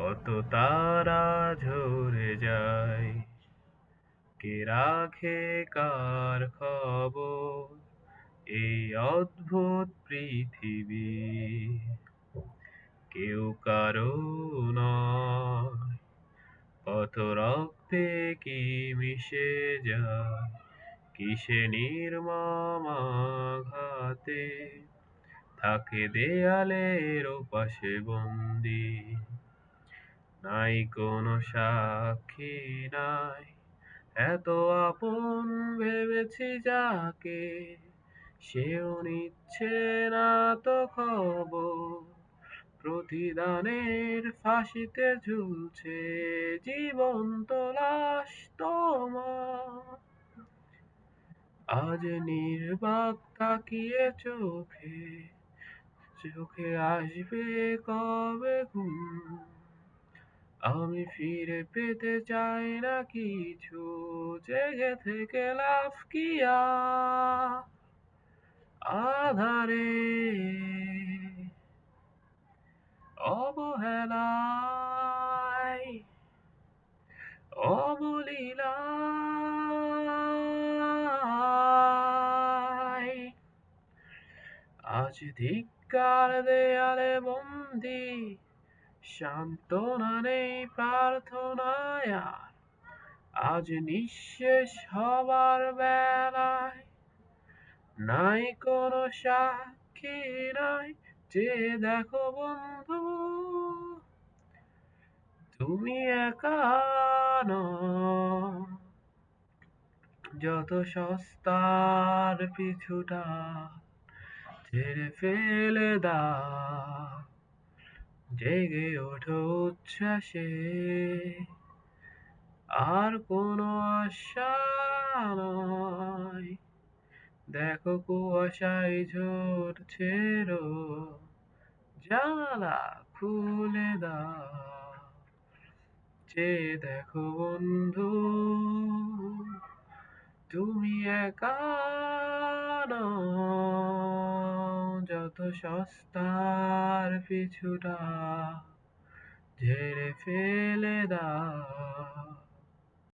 কত তারা ঝরে যায়? কে রাখে কার খবর? এই অদ্ভুত পৃথিবী কেউ কারও নয়। কত রক্তে কি মিশে যায়? কিসে নির্মম আঘাতে? থাকে দেয়ালের পাশে বন্দি নাই কোনো সাক্ষী নাই। এত আপন ভেবেছি যাকে, সেও নিচ্ছে না তো খবর। প্রতিদানের ফাঁসিতে ঝুলছে জীবন্ত লাশ তোমার। আজ নির্বাক তাকিয়ে চোখে চোখে আসবে কবে ঘুম? আমি ফিরে পেতে চাই না কিছু, জেগে থেকে লাভ কিয়া আধারে অবহেলায়, অবলীলায়। আজ ধিক্কার দেয়ালে বন্দি সান্ত্বনা নেই প্রার্থনায়। আর আজ নিঃশেষ হবার বেলায় নাই কোনো সাক্ষী নাই যে, দেখো বন্ধু, তুমি একা যত সস্তার পিছুটা ছেড়ে ফেলে দাও। জেগে ওঠো উচ্ছ্বাসে। আর কোনো আশা নয়। দেখো কুয়াশায় ঝরছে রোদ জানালা খুলে দাও। যে দেখো বন্ধু, তুমি একা নও। যত সস্তার পিছুটা।